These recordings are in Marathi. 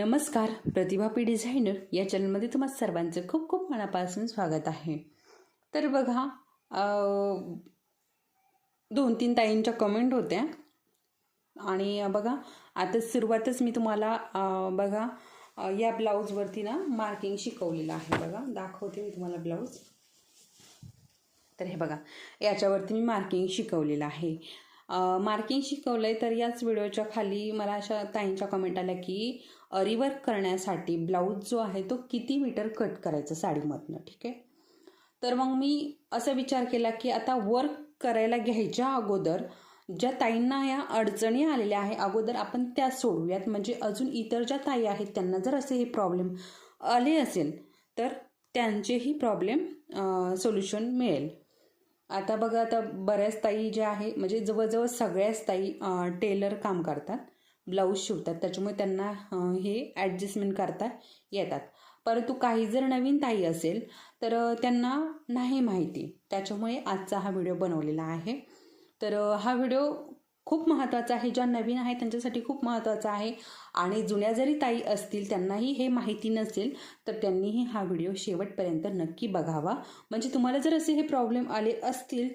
नमस्कार प्रतिभा पी डिझायनर या चॅनलमध्ये तुम्हा सर्वांचं खूप खूप मनापासून स्वागत आहे. तर बघा दोन तीन ताईंच्या कमेंट होत्या. आणि बघा आता सुरुवातच मी तुम्हाला बघा या ब्लाऊजवरती ना मार्किंग शिकवलेलं आहे बघा. दाखवते मी तुम्हाला ब्लाऊज तर हे बघा याच्यावरती मी मार्किंग शिकवलेलं आहे. मार्किंग शिकवलं आहे तर याच व्हिडिओच्या खाली मला अशा ताईंच्या कमेंट आल्या की रिवर्क करण्यासाठी ब्लाऊज जो आहे तो किती मीटर कट करायचा साडीमधनं ठीक आहे? तर मग मी असा विचार केला की आता वर्क करायला घ्यायच्या अगोदर ज्या ताईंना या अडचणी आलेल्या आहे अगोदर आपण त्या सोडूयात. म्हणजे अजून इतर ज्या ताई आहेत त्यांना जर असे हे प्रॉब्लेम आले असेल तर त्यांचेही प्रॉब्लेम सोल्युशन मिळेल. आता बघा आता बऱ्याच ताई ज्या आहे म्हणजे जवळजवळ सगळ्याच ताई टेलर काम करतात ब्लाऊज शिवतात. त्याच्यामुळे त्यांना हे ॲडजस्टमेंट करता येतात. परंतु काही जर नवीन ताई असेल तर त्यांना नाही माहिती. त्याच्यामुळे आजचा हा व्हिडिओ बनवलेला आहे. तर हा व्हिडिओ खूप महत्त्वाचा आहे. ज्या नवीन आहे त्यांच्यासाठी खूप महत्त्वाचा आहे. आणि जुन्या जरी ताई असतील त्यांनाही हे माहिती नसेल तर त्यांनीही हा व्हिडिओ शेवटपर्यंत नक्की बघावा. म्हणजे तुम्हाला जर असे हे प्रॉब्लेम आले असतील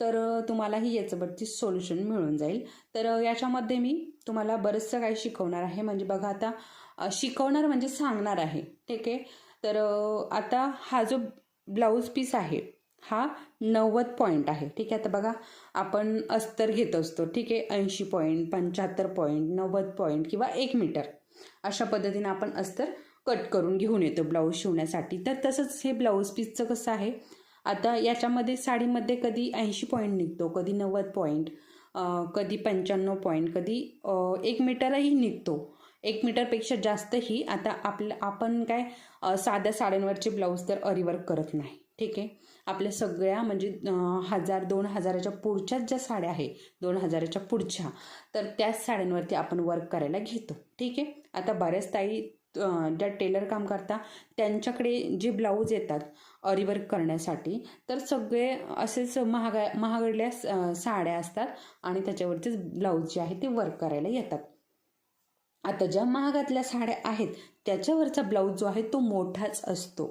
तर तुम्हालाही याच्यावरती सोल्युशन मिळून जाईल. तर याच्यामध्ये मी तुम्हाला बरंचसं काही शिकवणार आहे. म्हणजे बघा आता शिकवणार म्हणजे सांगणार आहे. ठीक आहे? तर आता हा जो ब्लाऊज पीस आहे हा नव्वद पॉईंट आहे. ठीक आहे आता बघा आपण अस्तर घेत असतो. ठीक आहे ऐंशी पॉईंट पंच्याहत्तर पॉईंट नव्वद पॉईंट किंवा एक मीटर अशा पद्धतीने आपण अस्तर कट करून घेऊन येतो ब्लाऊज शिवण्यासाठी. तर तसंच हे ब्लाऊज पीसचं कसं आहे? आता याच्यामध्ये साडीमध्ये कधी ऐंशी पॉईंट निघतो कधी नव्वद पॉईंट कधी पंच्याण्णव पॉईंट कधी एक मीटरही निघतो. एक मीटरपेक्षा जास्तही आता आपलं आपण काय साध्या साड्यांवरचे ब्लाऊज तर अरिवर्क करत नाही. ठीक आहे. आपल्या सगळ्या म्हणजे हजार दोन हजाराच्या पुढच्याच ज्या साड्या आहे दोन हजाराच्या पुढच्या तर त्याच साड्यांवरती आपण वर्क करायला घेतो. ठीक आहे? आता बऱ्याच ताई ज्या टेलर काम करता त्यांच्याकडे जे ब्लाऊज येतात अरिवर्क करण्यासाठी तर सगळे असेच महागा महागडल्या साड्या असतात आणि त्याच्यावरतीच ब्लाऊज जे आहे ते वर्क करायला येतात. आता ज्या महागातल्या साड्या आहेत त्याच्यावरचा ब्लाऊज जो आहे तो मोठाच असतो.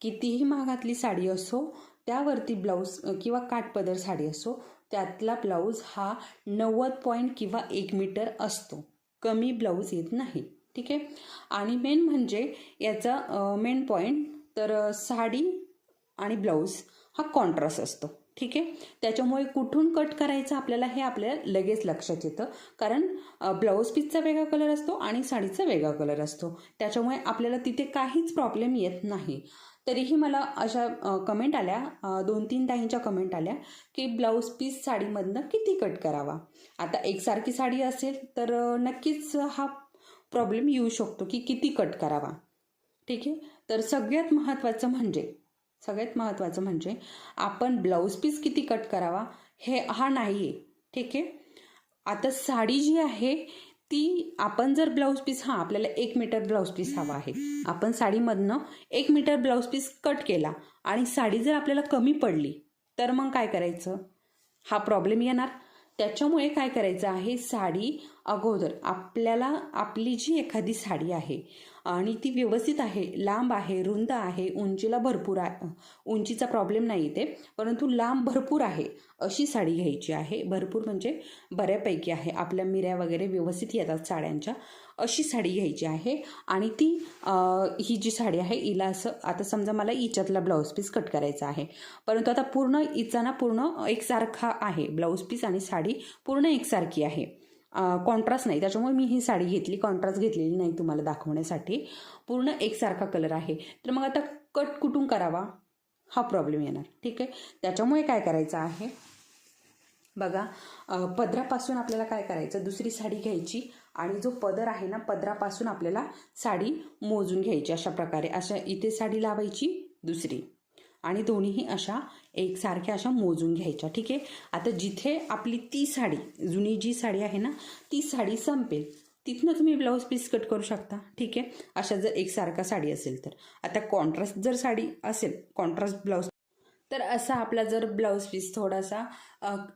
कितीही महागातली साडी असो त्यावरती ब्लाऊज किंवा काठपदर साडी असो त्यातला ब्लाऊज हा नव्वद पॉईंट किंवा एक मीटर असतो. कमी ब्लाऊज येत नाही. ठीक आहे? आणि मेन म्हणजे याचा मेन पॉईंट तर साडी आणि ब्लाऊज हा कॉन्ट्रास्ट असतो. ठीक आहे? त्याच्यामुळे कुठून कट करायचं आपल्याला हे आपल्याला लगेच लक्षात येतं. कारण ब्लाऊज पीसचा वेगळा कलर असतो आणि साडीचा वेगळा कलर असतो. त्याच्यामुळे आपल्याला तिथे काहीच प्रॉब्लेम येत नाही. तरीही मला अशा कमेंट आल्या. दोन तीन ताईंच्या कमेंट आल्या की ब्लाऊज पीस साडीमधनं किती कट करावा? आता एकसारखी साडी असेल तर नक्कीच हा प्रॉब्लेम येऊ शकतो की किती कट करावा? ठीक आहे? तर सगळ्यात महत्त्वाचं म्हणजे सगळ्यात महत्त्वाचं म्हणजे आपण ब्लाऊज पीस किती कट करावा हे हा नाही आहे ठीक आहे? आता साडी जी आहे ती आपण जर ब्लाऊज पीस हां आपल्याला एक मीटर ब्लाऊज पीस हवा आहे. आपण साडीमधनं एक मीटर ब्लाऊज पीस कट केला आणि साडी जर आपल्याला कमी पडली तर मग काय करायचं? हा प्रॉब्लेम येणार. त्याच्यामुळे काय करायचं आहे? साडी अगोदर आपल्याला आपली जी एखादी साडी आहे आणि ती व्यवस्थित आहे लांब आहे रुंद आहे उंचीला भरपूर आहे उंचीचा प्रॉब्लेम नाही इथे परंतु लांब भरपूर आहे अशी साडी घ्यायची आहे. भरपूर म्हणजे बऱ्यापैकी आहे. आपल्या मिऱ्या वगैरे व्यवस्थित येतात साड्यांच्या अशी साडी घ्यायची आहे. आणि ती ही जी साडी आहे हिला असं आता समजा मला हिच्यातला ब्लाऊज पीस कट करायचा आहे परंतु आता पूर्ण हिचा ना पूर्ण एकसारखा आहे. ब्लाऊज पीस आणि साडी पूर्ण एकसारखी आहे. कॉन्ट्रास्ट नाही. त्याच्यामुळे मी ही साडी घेतली. कॉन्ट्रास्ट घेतलेली नाही तुम्हाला दाखवण्यासाठी. पूर्ण एकसारखा कलर आहे. तर मग आता कट कुठून करावा? हा प्रॉब्लेम येणार. ठीक आहे? त्याच्यामुळे काय करायचं आहे? बघा पदरापासून आपल्याला काय करायचं? दुसरी साडी घ्यायची आणि जो पदर आहे ना पदरापासून आपल्याला साडी मोजून घ्यायची अशा प्रकारे. अशा इथे साडी लावायची दुसरी. आणि दोन्हीही अशा एकसारख्या अशा मोजून घ्यायच्या. ठीक आहे? आता जिथे आपली ती साडी जुनी जी साडी आहे ना ती साडी संपेल तिथनं तुम्ही ब्लाऊज पीस कट करू शकता. ठीक आहे? अशा जर एकसारखा साडी असेल तर. आता कॉन्ट्रास्ट जर साडी असेल कॉन्ट्रास्ट ब्लाऊज तर असा आपला जर ब्लाऊज पीस थोडासा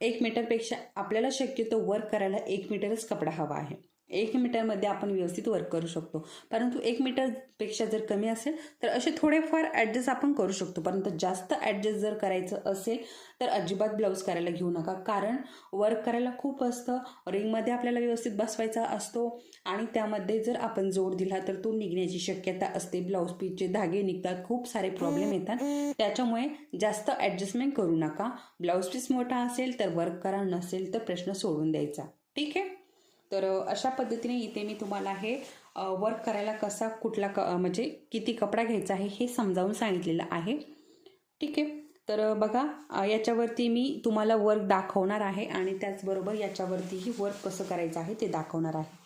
एक मीटरपेक्षा आपल्याला शक्यतो वर्क करायला एक मीटरच कपडा हवा आहे. एक मीटरमध्ये आपण व्यवस्थित वर्क करू शकतो. परंतु एक मीटरपेक्षा जर कमी असेल तर असे थोडेफार ॲडजस्ट आपण करू शकतो. परंतु जास्त ॲडजस्ट जर करायचं असेल तर अजिबात ब्लाऊज करायला घेऊ नका. कारण वर्क करायला खूप असतं. रिंगमध्ये आपल्याला व्यवस्थित बसवायचा असतो. आणि त्यामध्ये जर आपण जोड दिला तर तो निघण्याची शक्यता असते. ब्लाऊज पीसचे धागे निघतात. खूप सारे प्रॉब्लेम येतात. त्याच्यामुळे जास्त ॲडजस्टमेंट करू नका. ब्लाऊज पीस मोठा असेल तर वर्क करा नसेल तर प्रश्न सोडून द्यायचा. ठीक आहे? तर अशा पद्धतीने इथे मी तुम्हाला हे वर्क करायला कसा कुठला क म्हणजे किती कपडा घ्यायचा आहे हे समजावून सांगितलेलं आहे. ठीक आहे? तर बघा याच्यावरती मी तुम्हाला वर्क दाखवणार आहे आणि त्याचबरोबर याच्यावरतीही वर्क कसं करायचं आहे ते दाखवणार आहे.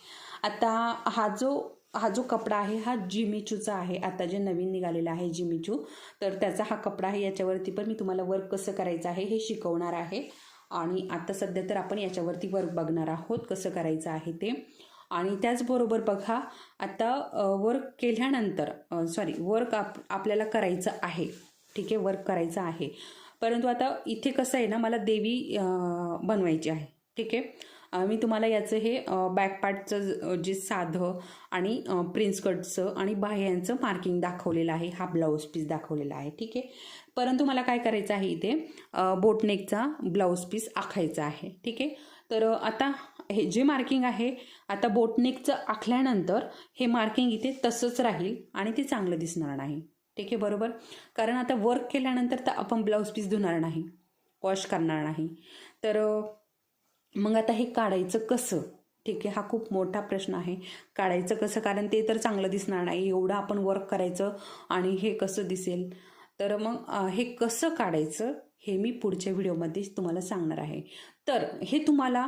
आता हा जो हा जो कपडा आहे हा जिमिचूचा आहे. आता जे नवीन निघालेला आहे जिमिचू तर त्याचा हा कपडा आहे. याच्यावरती पण मी तुम्हाला वर्क कसं करायचं आहे हे शिकवणार आहे. आणि आता सध्या तर आपण याच्यावरती वर्क बघणार आहोत कसं करायचं आहे ते. आणि त्याचबरोबर बघा आता वर्क केल्यानंतर सॉरी वर्क आप आपल्याला करायचं आहे. ठीक आहे वर्क करायचं आहे. परंतु आता इथे कसं आहे ना मला देवी बनवायची आहे. ठीक आहे? मी तुम्हाला याचं हे बॅक पार्टचं जे साधं आणि प्रिन्स कटचं आणि बाह्यांचं मार्किंग दाखवलेलं आहे. हा ब्लाऊज पीस दाखवलेला आहे. ठीक आहे? परंतु मला काय करायचं आहे इथे? बोटनेकचा ब्लाऊज पीस आखायचा आहे. ठीक आहे? तर आता हे जे मार्किंग आहे आता बोटनेकचं आखल्यानंतर हे मार्किंग इथे तसंच राहील आणि ते चांगलं दिसणार नाही. ठीक आहे? बरोबर? कारण आता वर्क केल्यानंतर तर आपण ब्लाऊज पीस धुणार नाही वॉश करणार नाही. तर मग आता हे काढायचं कसं? ठीक आहे? हा खूप मोठा प्रश्न आहे. काढायचं कसं? कारण ते तर चांगलं दिसणार नाही. एवढं आपण वर्क करायचं आणि हे कसं दिसेल? तर मग हे कसं काढायचं हे मी पुढच्या व्हिडिओमध्ये तुम्हाला सांगणार आहे. तर हे तुम्हाला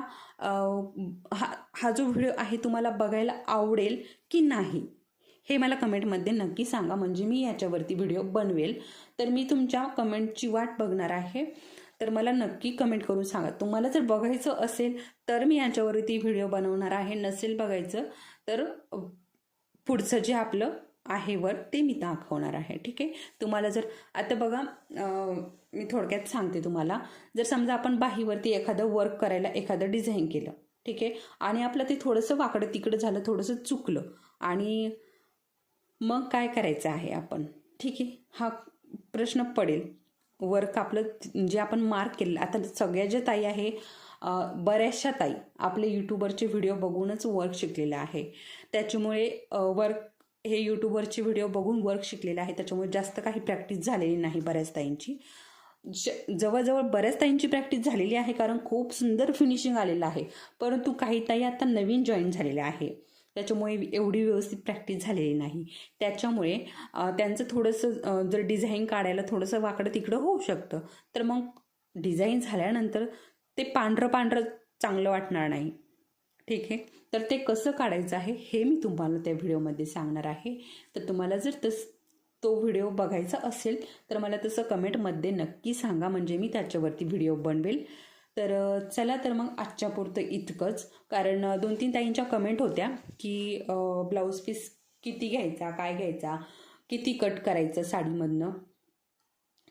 हा हा जो व्हिडिओ आहे तुम्हाला बघायला आवडेल की नाही हे मला कमेंटमध्ये नक्की सांगा. म्हणजे मी याच्यावरती व्हिडिओ बनवेल. तर मी तुमच्या कमेंटची वाट बघणार आहे. तर मला नक्की कमेंट करून सांगा. तुम्हाला जर बघायचं असेल तर मी याच्यावरती व्हिडिओ बनवणार आहे. नसेल बघायचं तर पुढचं जे आपलं आहे वर ते मी दाखवणार आहे ठीक आहे? तुम्हाला जर आता बघा मी थोडक्यात सांगते तुम्हाला. जर समजा आपण बाहीवरती एखादं वर्क करायला एखादं डिझाईन केलं ठीक आहे? आणि आपलं ते थोडंसं वाकडं तिकडं झालं थोडंसं चुकलं आणि मग काय करायचं आहे आपण? ठीक आहे? हा प्रश्न पडेल. वर्क आपलं जे आपण मार्क केलेलं आता सगळ्या ज्या ताई आहे बऱ्याचशा ताई आपले यूट्यूबरचे व्हिडिओ बघूनच वर्क शिकलेलं आहे. त्याच्यामुळे वर्क हे यूट्यूबवरचे व्हिडिओ बघून वर्क शिकलेले आहे त्याच्यामुळे जास्त काही प्रॅक्टिस झालेली नाही बऱ्याच ताईंची. ज जवळजवळ बऱ्याच ताईंची प्रॅक्टिस झालेली आहे कारण खूप सुंदर फिनिशिंग आलेलं आहे. परंतु काही ताई आता नवीन जॉईन झालेल्या आहे. त्याच्यामुळे एवढी व्यवस्थित प्रॅक्टिस झालेली नाही. त्याच्यामुळे त्यांचं थोडंसं जर डिझाईन काढायला थोडंसं वाकडं तिकडं होऊ शकतं. तर मग डिझाईन झाल्यानंतर ते पांढरं पांढरं चांगलं वाटणार नाही. ठीक आहे. तर ते कसं काढायचं आहे हे मी तुम्हाला त्या व्हिडिओमध्ये सांगणार आहे. तर तुम्हाला जर तस तो व्हिडिओ बघायचा असेल तर मला तसं कमेंटमध्ये नक्की सांगा म्हणजे मी त्याच्यावरती व्हिडिओ बनवेल. तर चला तर मग आजच्या पुरतं इतकंच. कारण दोन तीन ताईंच्या कमेंट होत्या की ब्लाऊज पीस किती घ्यायचा काय घ्यायचा किती कट करायचं साडीमधनं.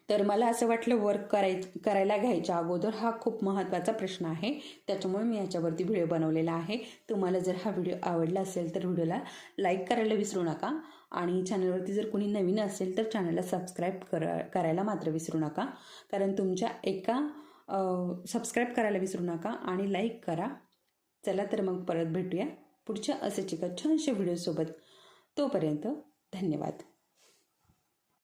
तर मला असं वाटलं वर्क कराय करायला घ्यायच्या अगोदर हा खूप महत्त्वाचा प्रश्न आहे. त्याच्यामुळे मी याच्यावरती व्हिडिओ बनवलेला आहे. तुम्हाला जर हा व्हिडिओ आवडला असेल तर व्हिडिओला लाईक करायला विसरू नका. आणि चॅनलवरती जर कोणी नवीन असेल तर चॅनलला सबस्क्राईब करा करायला मात्र विसरू नका. कारण तुमच्या एका सबस्क्राईब करायला विसरू नका आणि लाईक करा. चला तर मग परत भेटूया पुढच्या असेच एका छानशा व्हिडिओसोबत तोपर्यंत धन्यवाद.